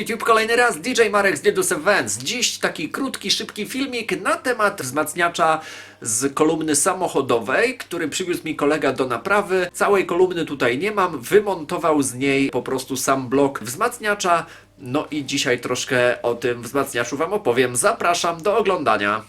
YouTube, kolejny raz DJ Marek z Diedus Events. Dziś taki krótki, szybki filmik na temat wzmacniacza z kolumny samochodowej, który przywiózł mi kolega do naprawy. Całej kolumny tutaj nie mam, wymontował z niej po prostu sam blok wzmacniacza. No i dzisiaj troszkę o tym wzmacniaczu Wam opowiem. Zapraszam do oglądania.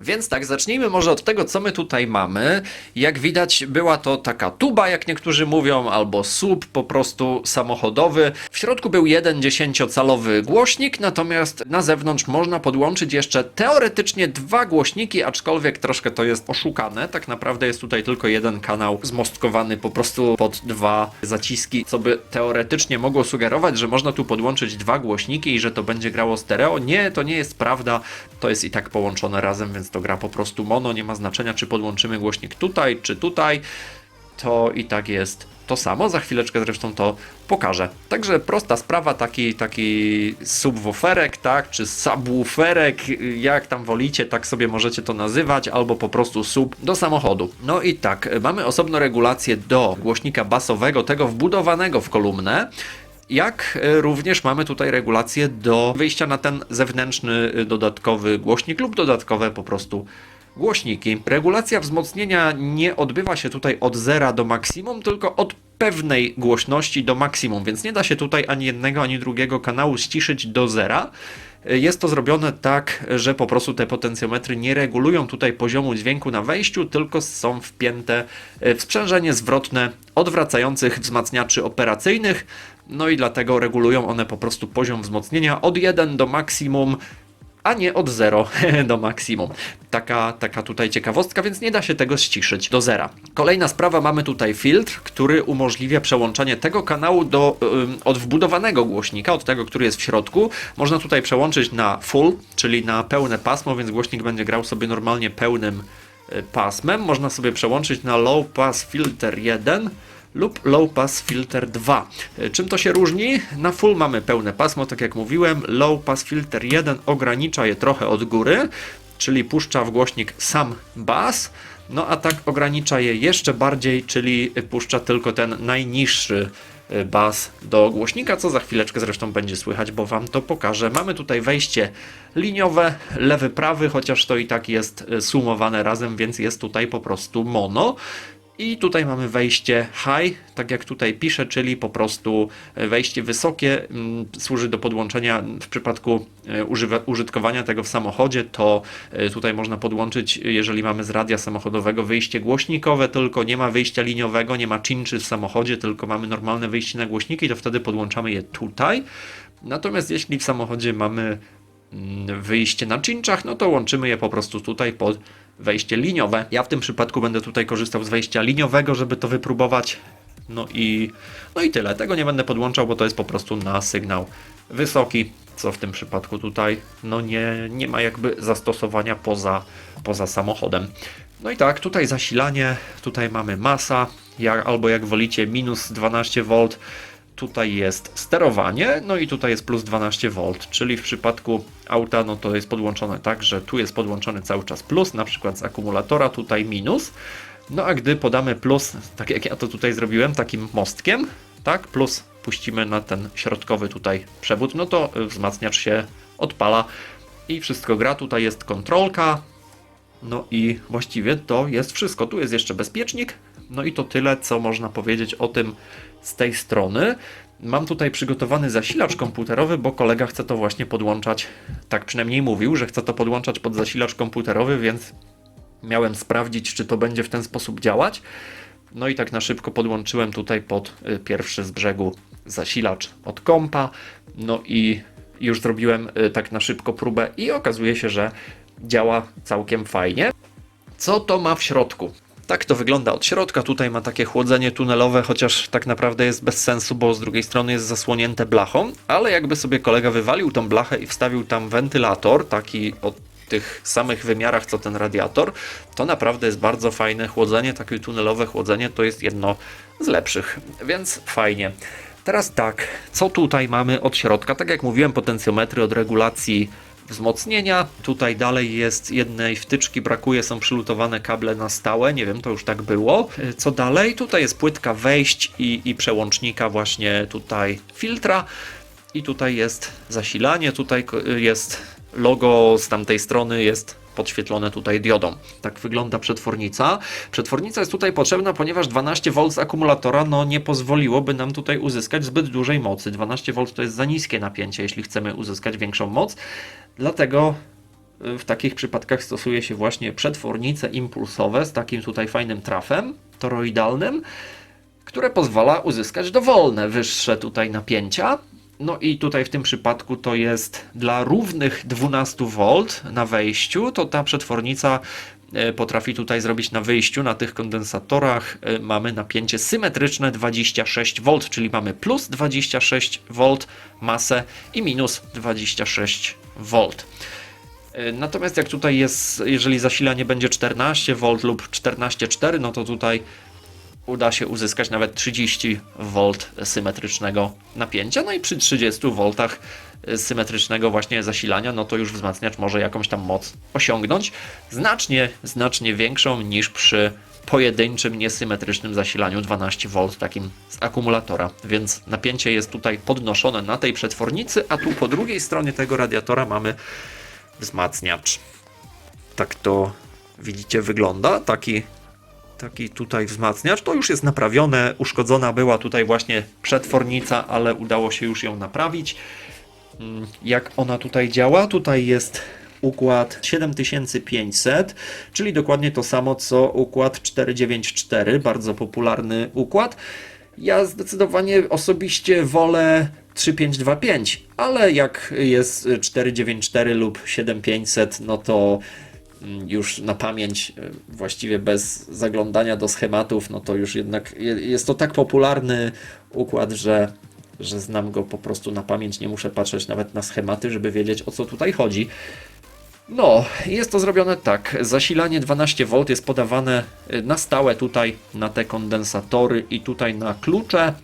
Więc tak, zacznijmy może od tego, co my tutaj mamy. Jak widać, była to taka tuba, jak niektórzy mówią, albo sub po prostu samochodowy. W środku był jeden 10-calowy głośnik, natomiast na zewnątrz można podłączyć jeszcze teoretycznie dwa głośniki, aczkolwiek troszkę to jest oszukane. Tak naprawdę jest tutaj tylko jeden kanał zmostkowany po prostu pod dwa zaciski, co by teoretycznie mogło sugerować, że można tu podłączyć dwa głośniki i że to będzie grało stereo. Nie, to nie jest prawda. To jest i tak połączone razem, więc to gra po prostu mono. Nie ma znaczenia, czy podłączymy głośnik tutaj, czy tutaj. To i tak jest to samo. Za chwileczkę zresztą to pokażę. Także prosta sprawa, taki, taki subwooferek, tak, czy subwooferek, jak tam wolicie, tak sobie możecie to nazywać, albo po prostu sub do samochodu. No i tak, mamy osobno regulację do głośnika basowego, tego wbudowanego w kolumnę. Jak e, również mamy tutaj regulację do wyjścia na ten zewnętrzny e, dodatkowy głośnik lub dodatkowe po prostu głośniki. Regulacja wzmocnienia nie odbywa się tutaj od zera do maksimum, tylko od pewnej głośności do maksimum, więc nie da się tutaj ani jednego, ani drugiego kanału ściszyć do zera. E, Jest to zrobione tak, że po prostu te potencjometry nie regulują tutaj poziomu dźwięku na wejściu, tylko są wpięte w sprzężenie zwrotne odwracających wzmacniaczy operacyjnych. No i dlatego regulują one po prostu poziom wzmocnienia od 1 do maksimum, a nie od 0 do maksimum. Taka, taka tutaj ciekawostka, więc nie da się tego ściszyć do zera. Kolejna sprawa, mamy tutaj filtr, który umożliwia przełączanie tego kanału do, ym, od wbudowanego głośnika, od tego, który jest w środku. Można tutaj przełączyć na full, czyli na pełne pasmo, więc głośnik będzie grał sobie normalnie pełnym y, pasmem. Można sobie przełączyć na low pass filter 1 lub low pass filter 2. E, Czym to się różni? Na full mamy pełne pasmo, tak jak mówiłem. Low pass filter 1 ogranicza je trochę od góry, czyli puszcza w głośnik sam bas. No a tak ogranicza je jeszcze bardziej, czyli puszcza tylko ten najniższy e, bas do głośnika, co za chwileczkę zresztą będzie słychać, bo Wam to pokażę. Mamy tutaj wejście liniowe, lewy, prawy, chociaż to i tak jest e, sumowane razem, więc jest tutaj po prostu mono. I tutaj mamy wejście high, tak jak tutaj pisze, czyli po prostu wejście wysokie mm, służy do podłączenia w przypadku e, użytkowania tego w samochodzie, to e, tutaj można podłączyć, jeżeli mamy z radia samochodowego wyjście głośnikowe, tylko nie ma wyjścia liniowego, nie ma czynczy w samochodzie, tylko mamy normalne wyjście na głośniki, to wtedy podłączamy je tutaj. Natomiast jeśli w samochodzie mamy mm, wyjście na czynczach, no to łączymy je po prostu tutaj pod wejście liniowe. Ja w tym przypadku będę tutaj korzystał z wejścia liniowego, żeby to wypróbować. No i, no i tyle. Tego nie będę podłączał, bo to jest po prostu na sygnał wysoki, co w tym przypadku tutaj no nie, nie ma jakby zastosowania poza, poza samochodem. No i tak, tutaj zasilanie, tutaj mamy masa, jak, albo jak wolicie minus 12V, tutaj jest sterowanie, no i tutaj jest plus 12V, czyli w przypadku auta no to jest podłączone tak, że tu jest podłączony cały czas plus, na przykład z akumulatora, tutaj minus. No a gdy podamy plus, tak jak ja to tutaj zrobiłem, takim mostkiem, tak, plus puścimy na ten środkowy tutaj przewód, no to wzmacniacz się odpala i wszystko gra. Tutaj jest kontrolka, no i właściwie to jest wszystko. Tu jest jeszcze bezpiecznik. No i to tyle, co można powiedzieć o tym z tej strony. Mam tutaj przygotowany zasilacz komputerowy, bo kolega chce to właśnie podłączać. Tak przynajmniej mówił, że chce to podłączać pod zasilacz komputerowy, więc miałem sprawdzić, czy to będzie w ten sposób działać. No i tak na szybko podłączyłem tutaj pod y, pierwszy z brzegu zasilacz od kompa. No i już zrobiłem y, tak na szybko próbę i okazuje się, że działa całkiem fajnie. Co to ma w środku? Tak to wygląda od środka. Tutaj ma takie chłodzenie tunelowe, chociaż tak naprawdę jest bez sensu, bo z drugiej strony jest zasłonięte blachą. Ale jakby sobie kolega wywalił tą blachę i wstawił tam wentylator, taki o tych samych wymiarach co ten radiator, to naprawdę jest bardzo fajne chłodzenie. Takie tunelowe chłodzenie to jest jedno z lepszych, więc fajnie. Teraz tak, co tutaj mamy od środka? Tak jak mówiłem, potencjometry od regulacji wzmocnienia. Tutaj dalej jest jednej wtyczki, brakuje, są przylutowane kable na stałe. Nie wiem, to już tak było. E, Co dalej? Tutaj jest płytka wejść i, i przełącznika właśnie tutaj filtra. i tutaj jest zasilanie, tutaj jest logo z tamtej strony jest podświetlone tutaj diodą. Tak wygląda przetwornica. Przetwornica jest tutaj potrzebna, ponieważ 12 V z akumulatora no, nie pozwoliłoby nam tutaj uzyskać zbyt dużej mocy. 12 V to jest za niskie napięcie, jeśli chcemy uzyskać większą moc. Dlatego y, w takich przypadkach stosuje się właśnie przetwornice impulsowe z takim tutaj fajnym trafem toroidalnym, które pozwala uzyskać dowolne wyższe tutaj napięcia. No i tutaj w tym przypadku to jest dla równych 12 V na wejściu, to ta przetwornica e, potrafi tutaj zrobić na wyjściu, na tych kondensatorach e, mamy napięcie symetryczne 26 V, czyli mamy plus 26 V masę i minus 26 V. E, Natomiast jak tutaj jest, jeżeli zasilanie będzie 14 V lub 14,4, no to tutaj uda się uzyskać nawet 30 V symetrycznego napięcia. No i przy 30 V symetrycznego właśnie zasilania, no to już wzmacniacz może jakąś tam moc osiągnąć. Znacznie, znacznie większą niż przy pojedynczym, niesymetrycznym zasilaniu 12 V takim z akumulatora. Więc napięcie jest tutaj podnoszone na tej przetwornicy, a tu po drugiej stronie tego radiatora mamy wzmacniacz. Tak to widzicie wygląda. Taki taki tutaj wzmacniacz. To już jest naprawione. Uszkodzona była tutaj właśnie przetwornica, ale udało się już ją naprawić. Mm, Jak ona tutaj działa? Tutaj jest układ 7500, czyli dokładnie to samo co układ 494, bardzo popularny układ. Ja zdecydowanie osobiście wolę 3525, ale jak jest 494 lub 7500, no to już na pamięć, e, właściwie bez zaglądania do schematów, no to już jednak je- jest to tak popularny układ, że, że znam go po prostu na pamięć. Nie muszę patrzeć nawet na schematy, żeby wiedzieć o co tutaj chodzi. No, jest to zrobione tak. Zasilanie 12V jest podawane y, na stałe tutaj na te kondensatory i tutaj na klucze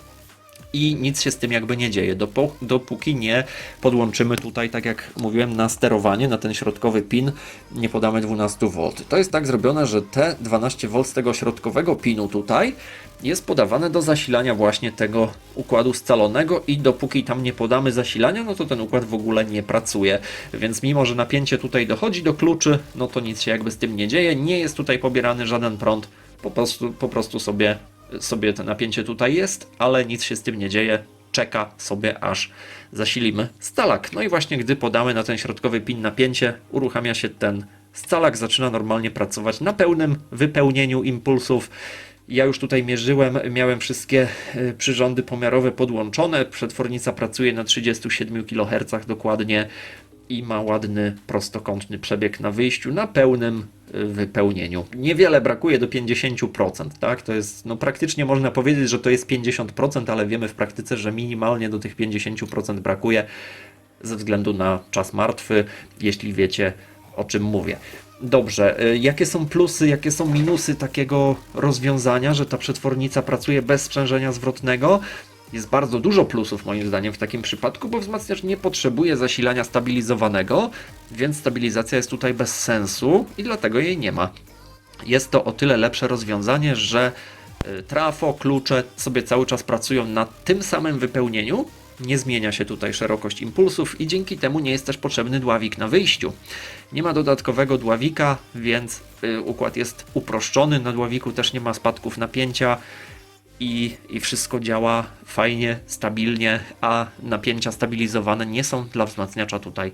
i nic się z tym jakby nie dzieje, dopo, dopóki nie podłączymy tutaj, tak jak mówiłem, na sterowanie, na ten środkowy pin, nie podamy 12V. To jest tak zrobione, że te 12V z tego środkowego pinu tutaj jest podawane do zasilania właśnie tego układu scalonego i dopóki tam nie podamy zasilania, no to ten układ w ogóle nie pracuje. Więc mimo, że napięcie tutaj dochodzi do kluczy, no to nic się jakby z tym nie dzieje, nie jest tutaj pobierany żaden prąd, po prostu, po prostu sobie sobie to napięcie tutaj jest, ale nic się z tym nie dzieje. Czeka sobie aż zasilimy stalak. No i właśnie gdy podamy na ten środkowy pin napięcie, uruchamia się ten scalak, zaczyna normalnie pracować na pełnym wypełnieniu impulsów. Ja już tutaj mierzyłem, miałem wszystkie e, przyrządy pomiarowe podłączone. Przetwornica pracuje na 37 kHz dokładnie i ma ładny prostokątny przebieg na wyjściu na pełnym wypełnieniu. Niewiele brakuje do 50%, tak? To jest, no praktycznie można powiedzieć, że to jest 50%, ale wiemy w praktyce, że minimalnie do tych 50% brakuje ze względu na czas martwy, jeśli wiecie o czym mówię. Dobrze, y, jakie są plusy, jakie są minusy takiego rozwiązania, że ta przetwornica pracuje bez sprzężenia zwrotnego? Jest bardzo dużo plusów moim zdaniem w takim przypadku, bo wzmacniacz nie potrzebuje zasilania stabilizowanego, więc stabilizacja jest tutaj bez sensu i dlatego jej nie ma. Jest to o tyle lepsze rozwiązanie, że y, trafo, klucze sobie cały czas pracują na tym samym wypełnieniu. Nie zmienia się tutaj szerokość impulsów i dzięki temu nie jest też potrzebny dławik na wyjściu. Nie ma dodatkowego dławika, więc y, układ jest uproszczony. Na dławiku też nie ma spadków napięcia i, i wszystko działa fajnie, stabilnie, a napięcia stabilizowane nie są dla wzmacniacza tutaj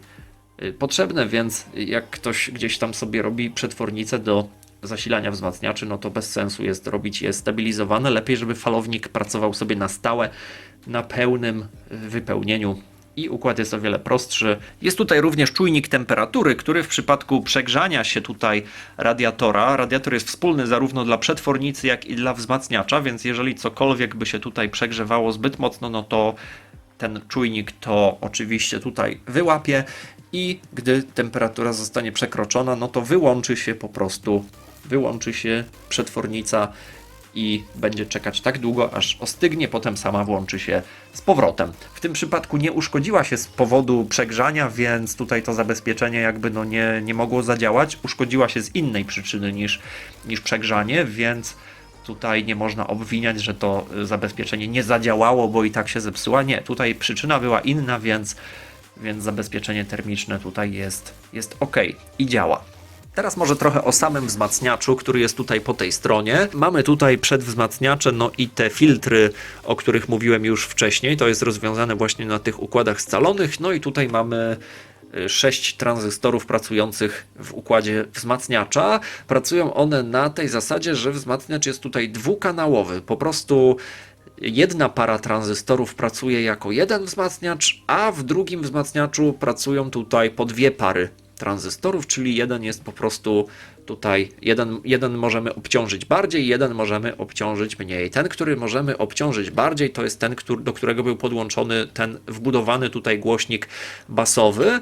y, potrzebne, więc jak ktoś gdzieś tam sobie robi przetwornicę do zasilania wzmacniaczy, no to bez sensu jest robić je stabilizowane. Lepiej, żeby falownik pracował sobie na stałe, na pełnym y, wypełnieniu i układ jest o wiele prostszy. Jest tutaj również czujnik temperatury, który w przypadku przegrzania się tutaj radiatora, radiator jest wspólny zarówno dla przetwornicy, jak i dla wzmacniacza, więc jeżeli cokolwiek by się tutaj przegrzewało zbyt mocno, no to ten czujnik to oczywiście tutaj wyłapie i gdy temperatura zostanie przekroczona, no to wyłączy się po prostu, wyłączy się przetwornica i będzie czekać tak długo, aż ostygnie, potem sama włączy się z powrotem. W tym przypadku nie uszkodziła się z powodu przegrzania, więc tutaj to zabezpieczenie jakby no nie, nie mogło zadziałać. Uszkodziła się z innej przyczyny niż, niż przegrzanie, więc tutaj nie można obwiniać, że to y, zabezpieczenie nie zadziałało, bo i tak się zepsuła. Nie, tutaj przyczyna była inna, więc, więc zabezpieczenie termiczne tutaj jest, jest ok i działa. Teraz może trochę o samym wzmacniaczu, który jest tutaj po tej stronie. Mamy tutaj przedwzmacniacze, no i te filtry, o których mówiłem już wcześniej. To jest rozwiązane właśnie na tych układach scalonych. No i tutaj mamy y, sześć tranzystorów pracujących w układzie wzmacniacza. Pracują one na tej zasadzie, że wzmacniacz jest tutaj dwukanałowy. Po prostu jedna para tranzystorów pracuje jako jeden wzmacniacz, a w drugim wzmacniaczu pracują tutaj po dwie pary tranzystorów, czyli jeden jest po prostu tutaj, jeden, jeden możemy obciążyć bardziej, jeden możemy obciążyć mniej. Ten, który możemy obciążyć bardziej, to jest ten, który, do którego był podłączony ten wbudowany tutaj głośnik basowy.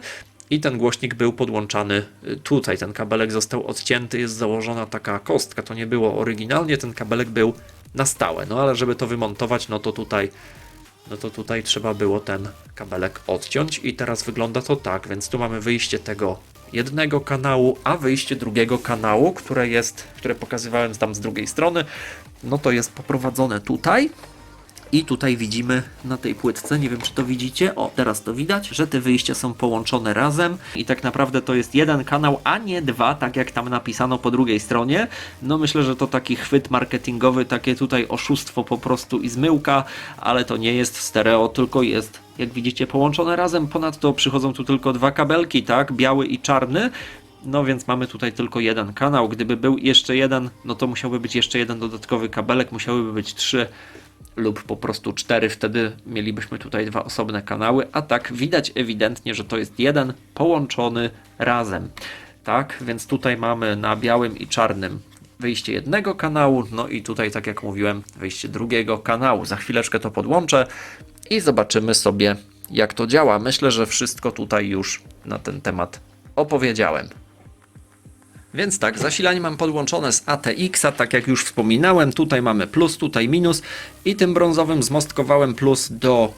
I ten głośnik był podłączany y, tutaj. Ten kabelek został odcięty, jest założona taka kostka. To nie było oryginalnie, ten kabelek był na stałe. No ale żeby to wymontować, no to tutaj no to tutaj trzeba było ten kabelek odciąć i teraz wygląda to tak, więc tu mamy wyjście tego jednego kanału, a wyjście drugiego kanału, które jest, które pokazywałem tam z drugiej strony, no to jest poprowadzone tutaj. I tutaj widzimy na tej płytce, nie wiem czy to widzicie, o teraz to widać, że te wyjścia są połączone razem i tak naprawdę to jest jeden kanał, a nie dwa, tak jak tam napisano po drugiej stronie. No myślę, że to taki chwyt marketingowy, takie tutaj oszustwo po prostu i zmyłka, ale to nie jest stereo, tylko jest jak widzicie połączone razem. Ponadto przychodzą tu tylko dwa kabelki, tak, biały i czarny. No więc mamy tutaj tylko jeden kanał. Gdyby był jeszcze jeden, no to musiałby być jeszcze jeden dodatkowy kabelek, musiałyby być trzy lub po prostu cztery, wtedy mielibyśmy tutaj dwa osobne kanały, a tak widać ewidentnie, że to jest jeden połączony razem. Tak, więc tutaj mamy na białym i czarnym wyjście jednego kanału, no i tutaj, tak jak mówiłem, wyjście drugiego kanału. Za chwileczkę to podłączę i zobaczymy sobie, jak to działa. Myślę, że wszystko tutaj już na ten temat opowiedziałem. Więc tak, zasilanie mam podłączone z ATX-a, tak jak już wspominałem. Tutaj mamy plus, tutaj minus i tym brązowym zmostkowałem plus do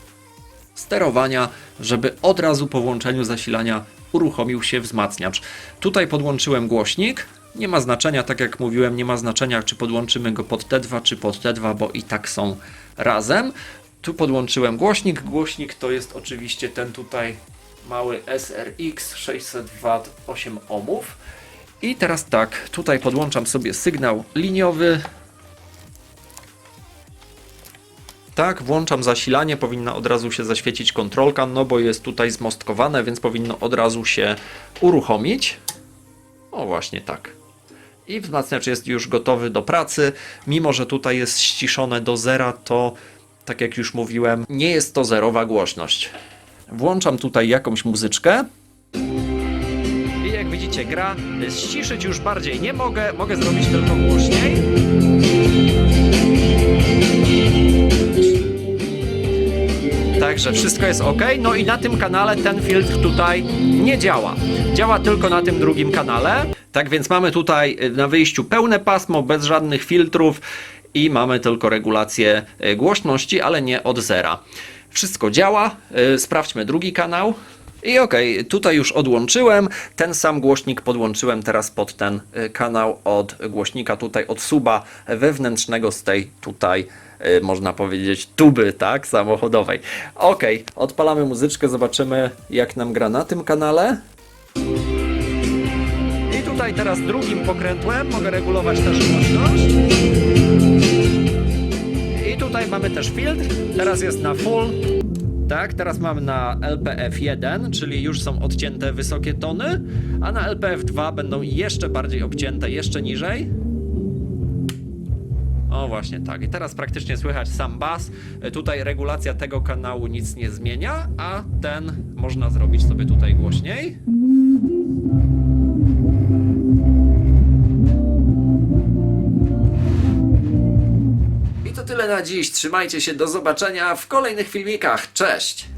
sterowania, żeby od razu po włączeniu zasilania uruchomił się wzmacniacz. Tutaj podłączyłem głośnik. Nie ma znaczenia, tak jak mówiłem, nie ma znaczenia, czy podłączymy go pod T2 czy pod T2, bo i tak są razem. Tu podłączyłem głośnik. Głośnik to jest oczywiście ten tutaj mały SRX 600W 8 ohmów. I teraz tak, tutaj podłączam sobie sygnał liniowy. Tak, włączam zasilanie, powinna od razu się zaświecić kontrolka, no bo jest tutaj zmostkowane, więc powinno od razu się uruchomić. O właśnie tak. I wzmacniacz jest już gotowy do pracy. Mimo, że tutaj jest ściszone do zera, to tak jak już mówiłem, nie jest to zerowa głośność. Włączam tutaj jakąś muzyczkę. Widzicie, gra. Ściszyć już bardziej nie mogę, mogę zrobić tylko głośniej. Także wszystko jest ok. No i na tym kanale ten filtr tutaj nie działa. Działa tylko na tym drugim kanale. Tak więc mamy tutaj y, na wyjściu pełne pasmo, bez żadnych filtrów i mamy tylko regulację y, głośności, ale nie od zera. Wszystko działa. Y, Sprawdźmy drugi kanał. I okej, tutaj już odłączyłem. Ten sam głośnik podłączyłem teraz pod ten y, kanał od głośnika tutaj od suba wewnętrznego z tej tutaj y, można powiedzieć tuby, tak, samochodowej. Okej, odpalamy muzyczkę, zobaczymy jak nam gra na tym kanale. I tutaj teraz drugim pokrętłem mogę regulować też głośność. I tutaj mamy też filtr, teraz jest na full. Tak, teraz mamy na LPF1, czyli już są odcięte wysokie tony, a na LPF2 będą jeszcze bardziej obcięte, jeszcze niżej. O właśnie tak. I teraz praktycznie słychać sam bas. Tutaj regulacja tego kanału nic nie zmienia, a ten można zrobić sobie tutaj głośniej. To tyle na dziś. Trzymajcie się, do zobaczenia w kolejnych filmikach. Cześć!